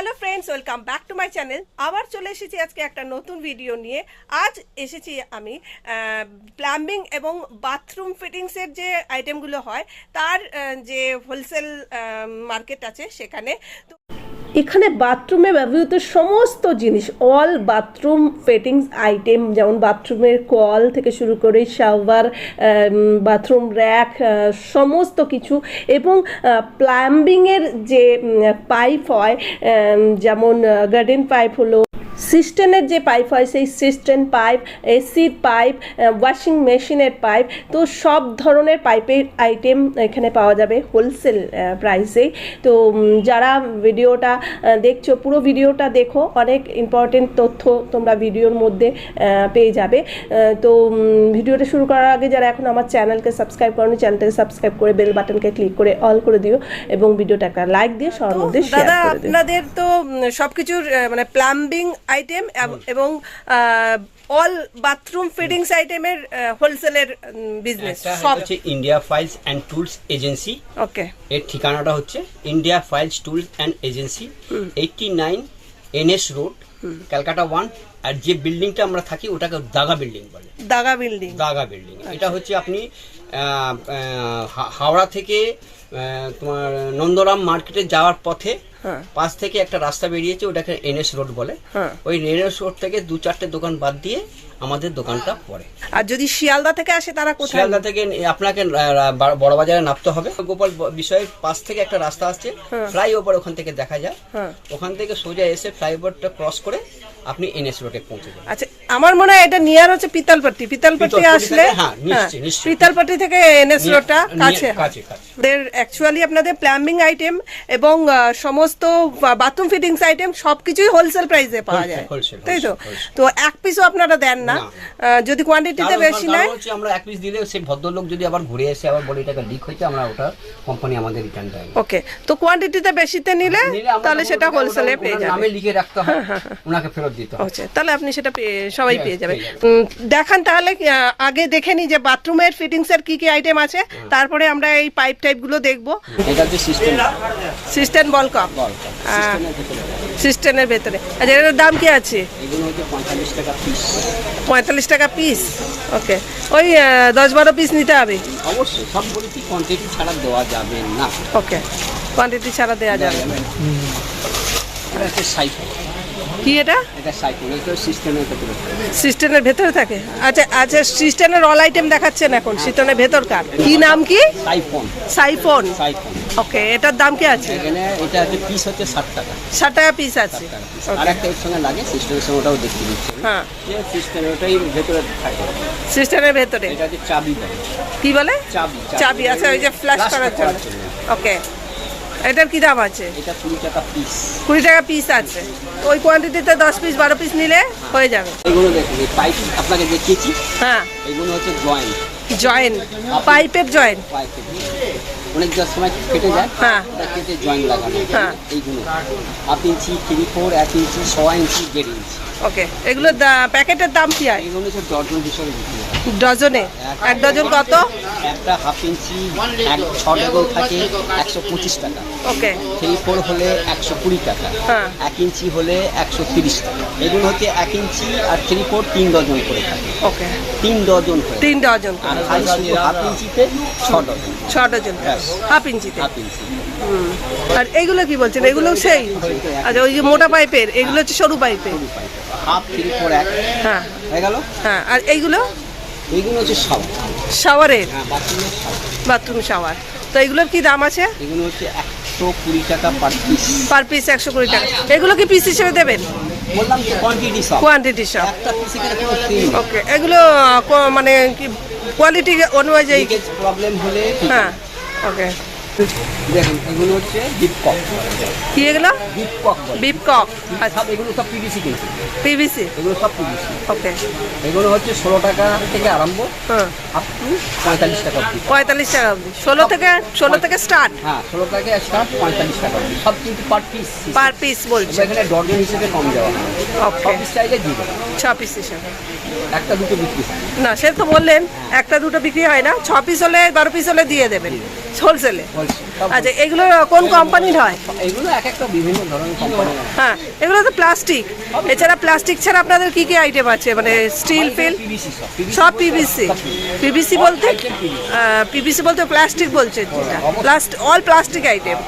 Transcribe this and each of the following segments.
Hello friends, welcome back to my channel. আবার চলে এসেছি আজকে একটা নতুন ভিডিও নিয়ে। আজ এসেছি আমি প্লাম্বিং এবং বাথরুম ফিটিংসের যে আইটেমগুলো হয়, তার যে হোলসেল মার্কেট আছে সেখানে। এখানে বাথরুমে ব্যবহৃত সমস্ত জিনিস অল বাথরুম ফিটিংস আইটেম যেমন বাথরুমের কল থেকে শুরু করে শাওয়ার বাথরুম র্যাক সমস্ত কিছু এবং প্লাম্বিংয়ের যে পাইপ হয় যেমন গার্ডেন পাইপ হলো সিস্টেনের যে পাইপ হয় সেই সিস্টেন পাইপ এসির পাইপ ওয়াশিং মেশিনের পাইপ তো সব ধরনের পাইপের আইটেম এখানে পাওয়া যাবে হোলসেল প্রাইসেই তো যারা ভিডিওটা দেখছ পুরো ভিডিওটা দেখো অনেক ইম্পর্টেন্ট তথ্য তোমরা ভিডিওর মধ্যে পেয়ে যাবে। তো ভিডিওটা শুরু করার আগে যারা এখন আমার চ্যানেলকে সাবস্ক্রাইব করনি চ্যানেলটাকে সাবস্ক্রাইব করে বেল বাটনকে ক্লিক করে অল করে দিও এবং ভিডিওটা একটা লাইক দিয়ে সবার মধ্যে শেয়ার দাদা করে দিও। আপনাদের তো উম, সবকিছুর আহ, মানে প্লাম্বিং আইটেম এবং অল বাথরুম ফিটিংস আইটেমের হোলসেলের বিজনেস সব। হচ্ছে India files and tools agency okay এর ঠিকানাটা হচ্ছে India files tools and agency eighty nine N S road Calcutta one আর যে বিল্ডিংটা আমরা থাকি ওটাকে দাগা বিল্ডিং বলে। দাগা বিল্ডিং দাগা বিল্ডিং এটা হচ্ছে আপনি হাওড়া থেকে তোমার নন্দরাম মার্কেটে যাওয়ার পথে হ্যাঁ। পাশ থেকে একটা রাস্তা বেরিয়েছে ওটাকে এনএস রোড বলে। ওই ওই এনএস রোড থেকে দু চারটে দোকান বাদ দিয়ে আমাদের দোকানটা পড়ে। আর যদি শিয়ালদা থেকে আসে তারা কোথায়? শিয়ালদা থেকে আপনাকে বড় বাজারে নামতে হবে। গোপাল বিষয়ের পাশ থেকে একটা রাস্তা আসছে ফ্লাইওভার ওখান থেকে দেখা যায়। হ্যাঁ। ওখান থেকে সোজা এসে ফ্লাইওভারটা ক্রস করে আপনি এনএস রোডে পৌঁছে যাবেন। আচ্ছা আমার মনে হয় এটা নিয়ার হচ্ছে পিতালপট্টি। পিতলপট্টি আসলে হ্যাঁ। পিতলপট্টি থেকে এনএস রোডটা কাছে। ওদের অ্যাকচুয়ালি আপনাদের প্লাম্বিং আইটেম এবং সমস্ত বাথরুম ফিটিংস আইটেম সবকিছুই হোলসেল প্রাইসে পাওয়া যায়। তাই তো? তো এক পিসও আপনারা দেন না। না। যদি কোয়ান্টিটিতে বেশি নেয় আমরা এক পিস দিলে সেই ভদ্রলোক যদি আবার ঘুরে এসে আবার বলে এটাকে লিক হয়েছে আমরা ওটা কোম্পানি আমাদের রিটার্ন দেয়। ওকে তো কোয়ান্টিটিতে বেশিতে নিলে নিলে তাহলে সেটা হোলসেলে পেয়ে যাবে। নামে লিখে রাখতে হবে ওনাকে ফেরত দিতে হবে আচ্ছা তাহলে আপনি সেটা সবাই পেয়ে যাবে দেখান তাহলে আগে দেখে নি যে বাথরুমের ফিটিংস এর কি কি আইটেম আছে। তারপরে আমরা এই পাইপ টাইপগুলো দেখব। এটা হচ্ছে সিস্টেম সিস্টেন বল কাপ সিস্টেমের ভিতরে। আচ্ছা এটার দাম কি আছে? এগুলো হচ্ছে পঁয়তাল্লিশ টাকা পিস পঁয়তাল্লিশ টাকা পিস ওকে ওই দশ বারো পিস নিতে হবে? অবশ্যই সব বলেছি কোয়ান্টিটি ছাড়া দেওয়া যাবে না। ওকে কোয়ান্টিটি ছাড়া দেওয়া যাবে না। কি এটা? সিস্টেমের ভেতরে থাকে। আচ্ছা আচ্ছা সিস্টেনের অল আইটেম দেখাচ্ছেন এখন সিস্টেনের ভেতরকার। কি নাম কি? সাইফোন। সাইফোন। ওকে এটার দাম কি আছে? এখানে এটা হচ্ছে পিস হচ্ছে ষাট টাকা। ষাট টাকা পিস আছে। আর একটা এর সঙ্গে লাগে সিস্টেমের সঙ্গে ওটাও দেখিয়ে দিচ্ছে হ্যাঁ। যে সিস্টেম ওটাই ভেতরে থাকে। সিস্টেমের ভেতরে? এটা হচ্ছে চাবি বলে কি বলে? চাবি চাবি। আচ্ছা ওই যে ফ্ল্যাশ করার জন্য। ওকে এটার কি দাম আছে? এটা কুড়ি টাকা পিস কুড়ি টাকা পিস আছে। ওই কোয়ান্টিটিতে দশ পিস বারো পিস নিলে হয়ে যাবে। এগুলো দেখুন এই পাইপ আপনাকে দেখিয়েছি। হ্যাঁ। এগুলো হচ্ছে জয়েন্ট জয়েন্ট পাইপের জয়েন্ট পাইপের অনেক যার সময় কেটে যায় হ্যাঁ। ওটা কেটে জয়েন্ট লাগানো হ্যাঁ। এইগুলো। ইঞ্চি থ্রি ফোর এক ইঞ্চি ছ ইঞ্চি দেড় ইঞ্চি ওকে এগুলো প্যাকেটের দাম কি হয়? এগুলো হচ্ছে ডজন হিসেবে ডজনে এক ডজন কত? একটা হাফ ইঞ্চি এক ছ ডজন থাকে একশো পঁচিশ টাকা। ওকে। থ্রি ফোর হলে একশো কুড়ি টাকা হ্যাঁ। এক ইঞ্চি হলে একশো তিরিশ টাকা। এগুলো হচ্ছে এক ইঞ্চি আর থ্রি ফোর তিন ডজন করে থাকে। ওকে। তিন ডজন তিন ডজন আর হাফ ইঞ্চিতে ছ ডজন। ছ ডজন হাফ ইঞ্চিতে। Half inch. আর এইগুলো কি বলছেন? এগুলো সেই? আচ্ছা ওই যে মোটা পাইপের এগুলো হচ্ছে সরু পাইপের। হাফ থ্রি ফোর এক। হ্যাঁ। হয়ে গেল? হ্যাঁ। আর এইগুলো? এইগুলো হচ্ছে সব। শাওয়ারের? Bathroom shower. তো এগুলোর কি দাম আছে? এগুলো হচ্ছে একশো কুড়ি টাকা পার পিস পার পিস একশো কুড়ি টাকা। এগুলো কি পিস হিসেবে দেবেন? কোয়ান্টিটি সব ওকে এগুলো মানে কি কোয়ালিটি অনুযায়ী? প্রবলেম হলে হ্যাঁ ওকে দেখুন এগুলো হচ্ছে কি এগুলো? সব এগুলো সব পিভিসি কিন্তু পিভিসি এগুলো সব পিভিসি ওকে এগুলো হচ্ছে ষোলো টাকা থেকে আরম্ভ হ্যাঁ আপ টু পঁয়তাল্লিশ টাকা অবধি। পঁয়তাল্লিশ টাকা অবধি। ষোলো থেকে ষোলো থেকে স্টার্ট হ্যাঁ ষোলো টাকা স্টার্ট পঁয়তাল্লিশ টাকা অবধি। সব কিন্তু পার পিস পার পিস বলছে। এখানে ডজন হিসেবে কম দেওয়া হয়। ওকে পিস চাইলে দিয়ে দেবো। ছ পিস হিসেবে। একটা দুটো বিক্রি হয়। না সে তো বললেন একটা দুটো বিক্রি হয় না। ছ পিস হলে বারো পিস হলে দিয়ে দেবেন। হোলসেলে আচ্ছা এগুলো কোন কোম্পানির হয়? এগুলো এক একটা বিভিন্ন ধরনের কোম্পানি হ্যাঁ। এগুলো তো প্লাস্টিক এছাড়া প্লাস্টিক ছাড়া আপনাদের কি কি আইটেম আছে? মানে স্টিল ফিল সব পিভিসি পিভিসি বলতে? পিভিসি বলতে প্লাস্টিক বলছে যেটা। প্লাস্ট অল প্লাস্টিক আইটেম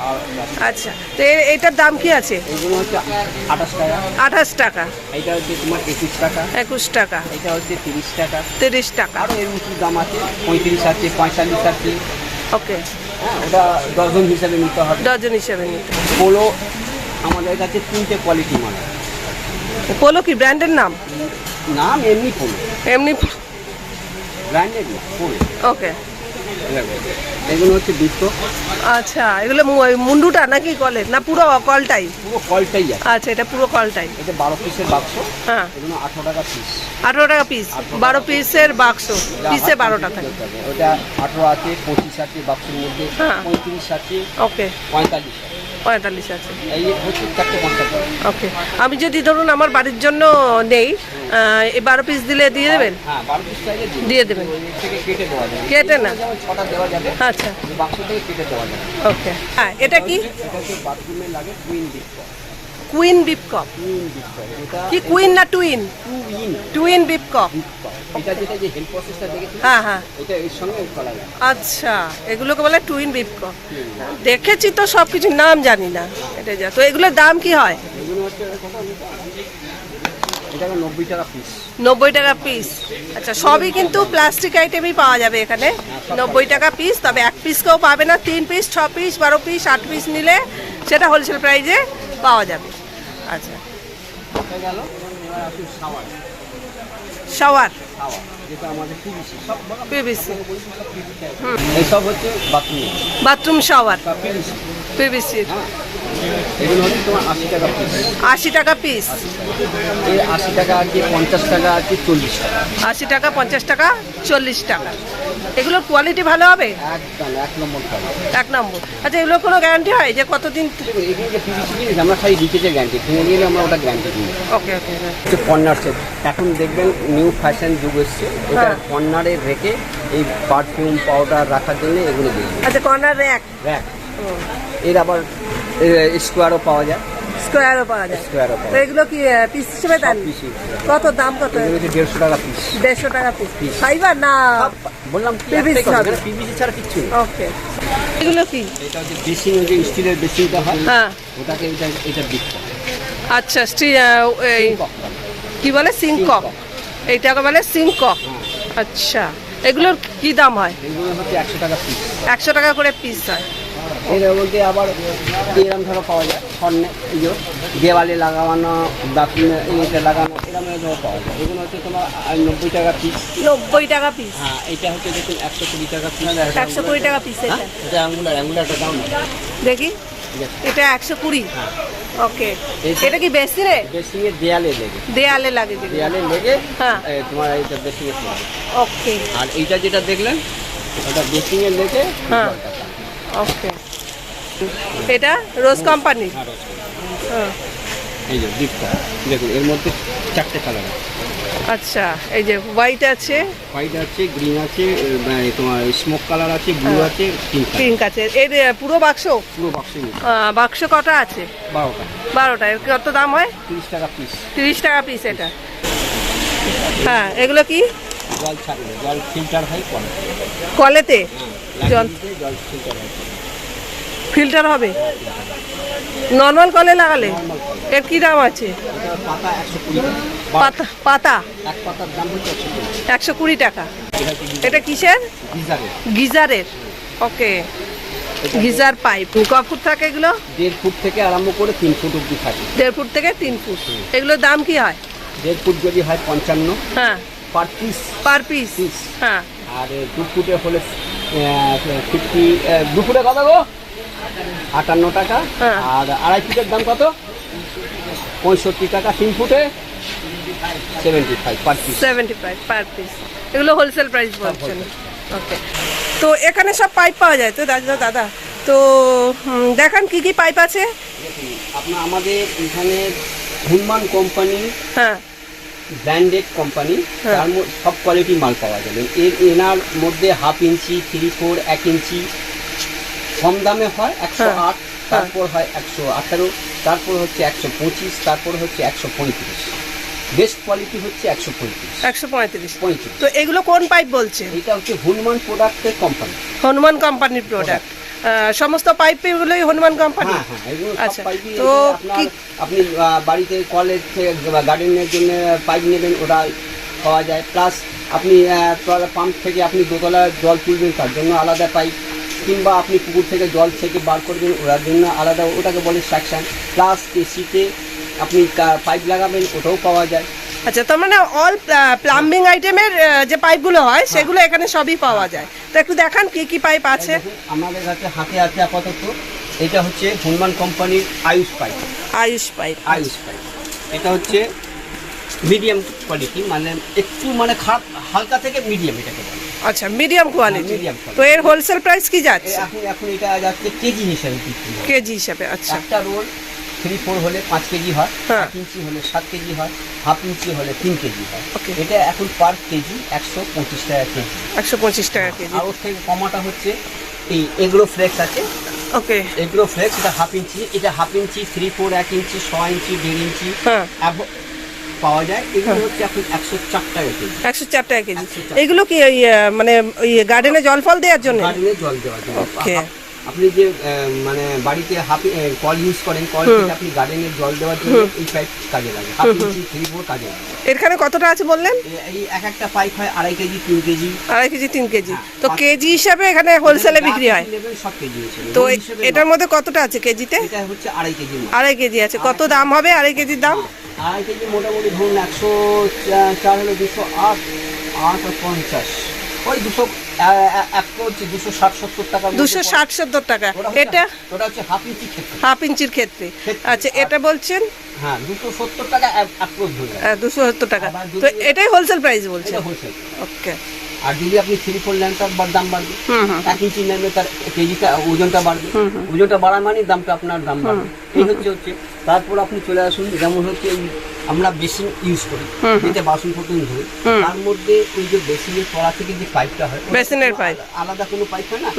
আচ্ছা তো এটার দাম কি আছে? এগুলো হচ্ছে আঠাশ টাকা। আঠাশ টাকা। এটা হচ্ছে তোমার একুশ টাকা। একুশ টাকা। এটা হচ্ছে তিরিশ টাকা। তিরিশ টাকা। আরও এর উঁচু দাম আছে পঁয়ত্রিশ আছে পঁয়তাল্লিশ আছে। ওকে ওটা ডজন হিসাবে নিতে হবে। ডজন হিসেবে নিতে পোলো আমাদের কাছে তিনটে কোয়ালিটি মাল। পোলো কি ব্র্যান্ডের নাম? নাম এমনি পোলো। এমনি ব্র্যান্ডেড না পোলো। ওকে। এগুলো হচ্ছে দুটো আচ্ছা এগুলো মুন্ডুটা নাকি কলের? না পুরো কলটাই? পুরো কলটাই আচ্ছা এটা পুরো কলটাই। এটা বারো পিসের বাক্স হ্যাঁ। এগুলো আঠারো টাকা পিস আঠারো টাকা পিস বারো পিসের বাক্স। পিসে বারোটা থাকে। ওটা আঠারো আছে পঁচিশ আছে বাক্সের মধ্যে। হ্যাঁ। পঁয়ত্রিশ আছে ওকে পঁয়তাল্লিশ আছে। পঁয়তাল্লিশ আছে। ওকে। আমি যদি ধরুন আমার বাড়ির জন্য নেই এই বারো পিস দিলে দিয়ে দেবেন? হ্যাঁ। দিয়ে দেবেন। কেটে না? আচ্ছা। ওকে। হ্যাঁ এটা কি? কুইন বিপ কপ টুইন বিস্কট এটা কি কুইন না টুইন টুইন টুইন বিপ এটা যেটা যে হেল্প প্রসেসটা দেখেছি হ্যাঁ হ্যাঁ। এটা এর সঙ্গে করা যায়। আচ্ছা এগুলোকে বলে টুইন বিপ কপ দেখেছি তো সব কিছু নাম জানি না। এটা যা তো এগুলোর দাম কি হয়? এগুলো হচ্ছে নব্বই টাকা পিস আচ্ছা সবই কিন্তু প্লাস্টিক আইটেমই পাওয়া যাবে এখানে। নব্বই টাকা পিস তবে এক পিস কেউ পাবে না। তিন পিস ছ পিস বারো পিস আট পিস নিলে সেটা হোলসেল প্রাইজে পাওয়া যাবে। আচ্ছা। গেল? এবার আসুন সাওয়ার। শাওয়ার সাওয়ার যেটা আমাদের পিভিসি। পিভিসি। হচ্ছে bathroom. Bathroom shower PVC. PVC. হ্যাঁ। এগুলো হচ্ছে তোমার আশি টাকা পিস। আশি টাকা পিস। এই আশি টাকা আছে পঞ্চাশ টাকা আছে চল্লিশ টাকা। আশি টাকা পঞ্চাশ টাকা চল্লিশ টাকা। এগুলোর কোয়ালিটি ভালো হবে? একদম এক নম্বর এক নম্বর। আচ্ছা এগুলোর কোনো গ্যারান্টি হয় যে কতদিন দেখুন যে পিভিসি জিনিস আমরা খালি রিচেজের গ্যারান্টি ভেঙে গেলে আমরা ওটা গ্যারান্টি দিই। ওকে ওকে কর্নার সেট এখন দেখবেন নিউ ফ্যাশন যুগ এসছে। এটা হ্যাঁ। কর্নারে রেখে এই পারফিউম পাউডার রাখার জন্য এগুলো দিই। আচ্ছা কর্নার র্যাক র্যাক এর আবার স্কোয়ারও পাওয়া যায়। স্কোয়ারও পাওয়া যায়। স্কোয়ারও পাওয়া যায়। এগুলো কি পিস হিসেবে সব কত দাম কত? এগুলো হচ্ছে দেড়শো টাকা পিস দেড়শো টাকা পিস। ফাইবার না। বললাম কি হবে। পিভিসি ছাড়া। কিচ্ছু ওকে এগুলো কি? এটা হচ্ছে বেসিং যে স্টিলের বেসিংটা হয় হ্যাঁ। ওটাকে এটা এটা বিক্রি আচ্ছা স্টি এই কি বলে? সিংকক এইটাকে বলে সিংকক আচ্ছা। এগুলোর কি দাম হয়? এগুলো হচ্ছে একশো টাকা পিস একশো টাকা করে পিস হয়। এর মধ্যে আবার এরম ধরো পাওয়া যায় স্বর্ণে এই যে দেওয়ালে লাগানো বাথরুমে ইয়েতে লাগানো এরম ধরো পাওয়া যায়। এগুলো হচ্ছে তোমার নব্বই টাকা পিস নব্বই টাকা পিস হ্যাঁ এটা হচ্ছে দেখুন একশো কুড়ি টাকা পিস একশো কুড়ি টাকা পিস এটা। এটা আঙ্গুলার আঙ্গুলারটা দাম দেখি। এটা একশো কুড়ি। ওকে। এটা কি বেশি রে? বেসিংয়ে দেয়ালে লেগে। দেয়ালে লাগে। দেয়ালে লেগে হ্যাঁ। তোমার এইটা বেসিংয়ে ওকে। আর এইটা যেটা দেখলেন ওটা বেসিংয়ে লেগে হ্যাঁ। ওকে। এটা রোজ কোম্পানি। হ্যাঁ, এই যে দেখুন এর মধ্যে চারটে কালার আচ্ছা এই যে হোয়াইট আছে। হোয়াইট আছে গ্রিন আছে মানে তোমার স্মোক কালার আছে ব্লু হ্যাঁ। আছে পিঙ্ক আছে। পিঙ্ক আছে। এর পুরো বাক্স? পুরো বাক্সে বাক্স কটা আছে? বারোটা। বারোটা। এর কত দাম হয়? তিরিশ টাকা পিস তিরিশ টাকা পিস এটা। হ্যাঁ এগুলো কি? জল ছাড়বে জল ফিল্টার হয় কলেতে। জল জল ফিল্টার হয়। ফিল্টার হবে? নর্মাল কলে লাগালে? এর কি দাম আছে? পাতা একশো কুড়ি টাকা পাতা। একশো কুড়ি টাকা। এটা কিসের? গিজারের। ওকে। Geyser pipe. ক ফুট থাকে এগুলো? দেড় ফুট থেকে আরম্ভ করে তিন ফুট অব্দি থাকে। দেড় ফুট থেকে তিন ফুট। এগুলোর দাম কি হয়? দেড় ফুট যদি হয় পঞ্চান্ন। হ্যাঁ। Per piece. Per piece. হ্যাঁ। আর দু ফুটে হলে ফিফটি দু ফুটে কত গো? আটান্ন টাকা। হ্যাঁ। আর আড়াই ফুটের দাম কত? পঁয়ষট্টি টাকা তিন ফুটে seventy five per piece seventy five per piece এগুলো হোলসেল প্রাইস বলছেন ওকে তো এখানে সব পাইপ পাওয়া যায় তো দাদা দাদা? তো দেখান কি কি পাইপ আছে? আপনার আমাদের এখানে হুনমান কোম্পানি হ্যাঁ। Branded company. তার সব কোয়ালিটির মাল পাওয়া যাবে এর এনার মধ্যে হাফ ইঞ্চি থ্রি ফোর এক ইঞ্চি কম দামে হয় একশো হ্যাঁ, আট তারপর হয় একশো আঠারো তারপর হচ্ছে একশো পঁচিশ তারপর হচ্ছে একশো পঁয়ত্রিশ। বেস্ট কোয়ালিটি হচ্ছে একশো পঁয়ত্রিশ। একশো পঁয়ত্রিশ। পঁয়ত্রিশ। তো এগুলো কোন পাইপ বলছে এটা হচ্ছে হনুমান প্রোডাক্টের কোম্পানি। হনুমান কোম্পানির প্রোডাক্ট। সমস্ত পাইপ এগুলোই হনুমান কোম্পানি হ্যাঁ হ্যাঁ আচ্ছা, তো আপনার আপনি বাড়িতে কলের থেকে গার্ডেনের জন্য পাইপ নেবেন ওটা পাওয়া যায়। প্লাস আপনি পাম্প থেকে আপনি দোতলা জল তুলবেন তার জন্য আলাদা পাইপ। কিংবা আপনি পুকুর থেকে জল থেকে বার করবেন ওটার জন্য আলাদা ওটাকে বলে সেকশন প্লাস এসিতে আপনি পাইপ লাগাবেন ওটাও পাওয়া যায়। আচ্ছা তার মানে অল প্লাম্বিং আইটেমের যে পাইপগুলো হয় সেগুলো এখানে সবই পাওয়া যায়। তো একটু দেখান কি কি পাইপ আছে। আমাদের কাছে হাতে আছে আপাতত এটা হচ্ছে হনুমান কোম্পানির Ayush pipe Ayush pipe Ayush pipe এটা হচ্ছে মিডিয়াম কোয়ালিটি মানে একটু মানে খারাপ হালকা থেকে মিডিয়াম এটাকে বলে। আচ্ছা মিডিয়াম কোয়ালিটি quality। তো এর হোলসেল প্রাইস কি যাচ্ছে? এখন এখন এটা যাচ্ছে কেজি হিসাবে বিক্রি হয়। কেজি হিসাবে আচ্ছা। একটা রোল থ্রি ফোর হলে পাঁচ কেজি হয় হ্যাঁ। এক ইঞ্চি হলে সাত কেজি হয় হাফ ইঞ্চি হলে তিন কেজি হয়। Okay. এটা এখন পার কেজি একশো পঁচিশ টাকা কেজি। একশো পঁচিশ টাকা কেজি। আর ওর থেকে কমাটা হচ্ছে এই এগ্রো ফ্লেক্স আছে। ওকে। এগ্রো ফ্লেক্স এটা হাফ ইঞ্চি এটা হাফ ইঞ্চি থ্রি ফোর এক ইঞ্চি ছ ইঞ্চি দেড় ইঞ্চি। হ্যাঁ। পাওয়া যায় এগুলো হচ্ছে এখন একশো চার টাকা কেজি। একশো চার টাকা কেজি। এগুলো কি ওই মানে ওই গার্ডেনে জল ফল দেওয়ার জন্য? গার্ডেনে জল দেওয়ার জন্য। আপনি যে মানে বাড়িতে হাফ কল ইউজ করেন কল থেকে আপনি গার্ডেনে জল দেওয়ার জন্য এই পাইপ কাজে লাগে। হাফ ইঞ্চি থ্রি ফোর কাজে লাগে। এখানে কতটা আছে বললেন? এই এক একটা পাইপ হয় আড়াই কেজি তিন কেজি। আড়াই কেজি তিন কেজি। হ্যাঁ, তো কেজি হিসাবে এখানে হোলসেলে বিক্রি হয়। সব কেজি তো এটার মধ্যে কতটা আছে কেজিতে? এটা হচ্ছে আড়াই কেজি আড়াই কেজি আছে। কত দাম হবে? আড়াই কেজির দাম? আড়াই কেজি মোটামুটি ধরুন একশো চার হলো দুশো আট আট আর পঞ্চাশ। ওই দুশো দুশো ষাট সত্তর টাকা এটা? ওটা হচ্ছে হাফ ইঞ্চি ক্ষেত্রে। হাফ ইঞ্চির ক্ষেত্রে। আচ্ছা এটা বলছেন? হ্যাঁ দুশো সত্তর টাকা রাখবেন। দুশো সত্তর টাকা। তো এটাই হোলসেল প্রাইস বলছেন? ওকে আর যদি আপনি থ্রি ফোর নেন তার দাম বাড়বে। এক ইঞ্চি নেবে তার কেজিটা ওজনটা বাড়বে। ওজনটা বাড়া মানে দামটা আপনার দাম বাড়বে। এই হচ্ছে হচ্ছে তারপর আপনি চলে আসুন যেমন হচ্ছে আমরা বেসিন ইউজ করি যেটা বাসন ফটন ধুই তার মধ্যে ওই যে বেসিনের তলা থেকে যে পাইপটা হয় বেসিনের পাইপ। আলাদা- কোনো পাইপ হয় না।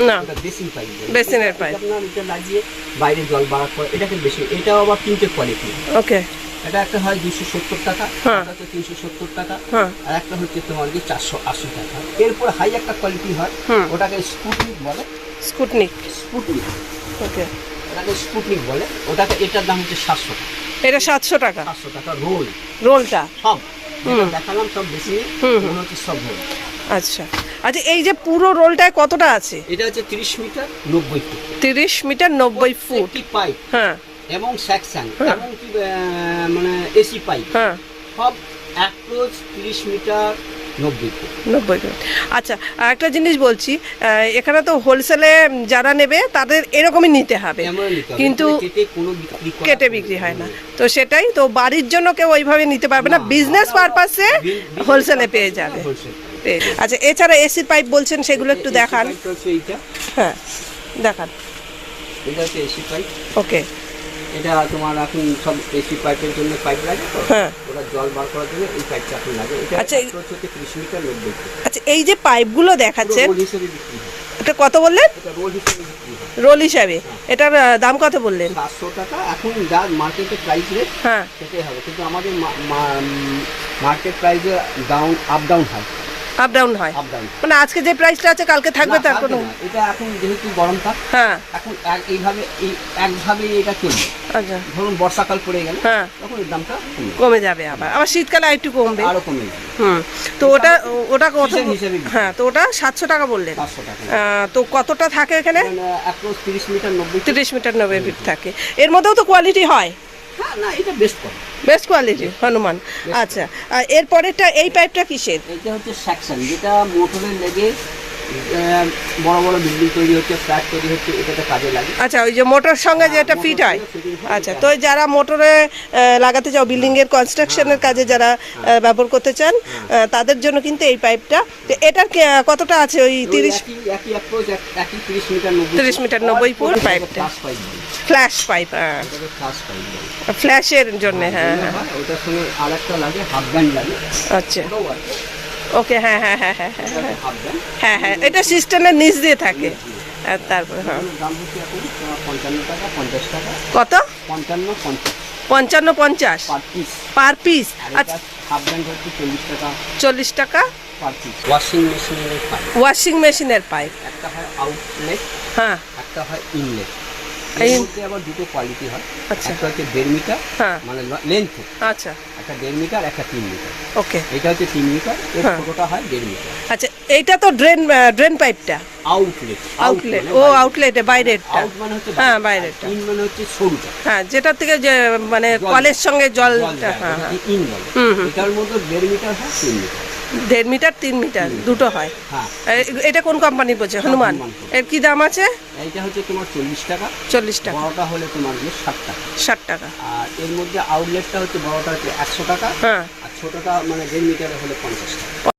বেসিন পাইপ বেসিনের পাইপ। এটা আপনার এটা লাগিয়ে বাইরে জল বাড়ার পর এটাকে বেশি এটাও আবার তিনটে কোয়ালিটি ওকে এটা একটা হয় সত্তর টাকা হ্যাঁ। একটা তিনশো সত্তর টাকা হ্যাঁ। আর একটা হচ্ছে তোমার চারশো আশি টাকা। এরপর হাই একটা কোয়ালিটি হয়। ওটাকে স্পুটনিক বলে। Sputnik Sputnik okay. ওটাকে স্পুটনিক বলে। ওটাকে এটার দাম হচ্ছে সাতশো টাকা। এটা সাতশো টাকা। সাতশো টাকা রোল রোলটা সব। দেখালাম সব বেশি হুম, মনে হচ্ছে সব রোল আচ্ছা। আচ্ছা এই যে পুরো রোলটায় কতটা আছে? এটা হচ্ছে তিরিশ মিটার নব্বই ফুট। তিরিশ মিটার নব্বই ফুট। পাইপ হ্যাঁ। এবং সেকশন এবং কি মানে এসি পাইপ হ্যাঁ। সব অ্যাপ্রোচ তিরিশ মিটার নব্বই আচ্ছা একটা জিনিস বলছি এখানে তো হোলসেলে যারা নেবে তাদের এরকমই নিতে হবে। কিন্তু কেটে বিক্রি হয় না। তো সেটাই তো বাড়ির জন্য কেউ ওইভাবে নিতে পারবে না বিজনেস পারপাসে হোলসেলে পেয়ে যাবে। আচ্ছা এছাড়া এসির পাইপ বলছেন সেগুলো একটু দেখান। হ্যাঁ দেখান। এটা হচ্ছে এসি পাইপ ওকে এটা তোমার এখন সব এসি পাইপের জন্য পাইপ লাগে তো? হ্যাঁ। ওরা জল বার করার জন্য এই পাইপটা এখন লাগে। এটা আচ্ছা, হচ্ছে তিরিশ মিটার নব্বই ফুট আচ্ছা এই যে পাইপগুলো দেখাচ্ছেন এটা কত বললেন? রোল হিসেবে হিসাবে। এটার দাম কত বললেন? সাতশো টাকা। এখন যা মার্কেটে প্রাইস রেট হ্যাঁ। সেটাই হবে। কিন্তু আমাদের মার্কেট প্রাইসে ডাউন আপ ডাউন হয়। আপ ডাউন হয়। আপ ডাউন মানে আজকে যে প্রাইসটা আছে কালকে থাকবে তার কোনো এটা এখন যেহেতু গরম থাক হ্যাঁ। এখন এইভাবে এই একভাবে এটা চলবে। আচ্ছা। ধরুন বর্ষাকাল পড়ে গেল হ্যাঁ। তখন এর দামটা কমে যাবে। আবার। আবার শীতকালে একটু কমবে। আরও কমে যাবে। হুম। তো ওটা ওটা কত হ্যাঁ তো ওটা সাতশো টাকা বললেন। তো কতটা থাকে এখানে? তিরিশ মিটার নব্বই তিরিশ মিটার নব্বই ফিট থাকে। এর মধ্যেও তো কোয়ালিটি হয়। হ্যাঁ না এটা বেস্ট করে বেস্ট কোয়ালিটি হনুমান। আচ্ছা আর এরপরেরটা এই পাইপটা কিসের? এটা হচ্ছে সেকশন যেটা মোটরে লেগে বড় বড় বিল্ডিং তৈরি হচ্ছে ফ্ল্যাট তৈরি হচ্ছে এটাতে কাজে লাগে। আচ্ছা ওই যে মোটর সঙ্গে যেটা ফিট হয় হয়, আচ্ছা তো যারা মোটরে লাগাতে চাও বিল্ডিং এর কনস্ট্রাকশনের কাজে যারা ব্যবহার করতে চান তাদের জন্য কিন্তু এই পাইপটা তো এটার কতটা আছে ওই তিরিশ তিরিশ মিটার নব্বই 30 মিটার 90 ফুট পাইপটা। ফ্ল্যাশ পাইপ হ্যাঁ। এটাকে পাইপ। ফ্ল্যাশের জন্য হ্যাঁ হ্যাঁ। হয়, ওটার সঙ্গে আর একটা লাগে হাফ ব্যান্ড লাগে। আচ্ছা। ওকে হ্যাঁ হ্যাঁ হ্যাঁ হ্যাঁ হ্যাঁ হ্যাঁ। হ্যাঁ হ্যাঁ এটা সিস্টেমের নিচ দিয়ে থাকে। আর তারপরে হ্যাঁ। কত? পঞ্চান্ন পঞ্চাশ। পঞ্চান্ন পঞ্চাশ? পার পিস আচ্ছা। চল্লিশ টাকা। চল্লিশ টাকা? পার পিস ওয়াশিং মেশিনের পাই ওয়াশিং মেশিনের পাইপ একটা হয় আউটলেট হ্যাঁ। একটা হয় ইনলেট এই- এর মধ্যে আবার দুটো কোয়ালিটি হয়। আচ্ছা। একটা হচ্ছে দেড় মিটার হ্যাঁ। মানে লেন্থ আচ্ছা। একটা দেড় মিটার একটা তিন মিটার। ওকে। এটা হচ্ছে তিন মিটার এর হ্যাঁ। ছোটটা হয় দেড় মিটার। আচ্ছা এইটা তো ড্রেন ড্রেন পাইপটা আউটলেট আউটলেট ও আউটলেটে বাইরেরটা। আউট মানে হচ্ছে হ্যাঁ, বাইরে, বাইরেরটা। ইন মানে হচ্ছে সরুটা। হ্যাঁ যেটা থেকে যে মানে কলের সঙ্গে জল জলটা হ্যাঁ হ্যাঁ। ইন বলে। হুম, হুম। এটার মধ্যে দেড় মিটার হয় তিন মিটার। দেড় মিটার তিন মিটার দুটো হয়। হ্যাঁ। এটা কোন কোম্পানি বলছে? হনুমান। হনুমান এর কি দাম আছে? এইটা হচ্ছে তোমার চল্লিশ টাকা। চল্লিশ টাকা। বড়টা হলে তোমার হচ্ছে ষাট টাকা। ষাট টাকা। আর এর মধ্যে আউটলেটটা হচ্ছে বড়টা হচ্ছে একশো টাকা। হ্যাঁ। আর ছোটটা মানে দেড় মিটারে হলে পঞ্চাশ টাকা।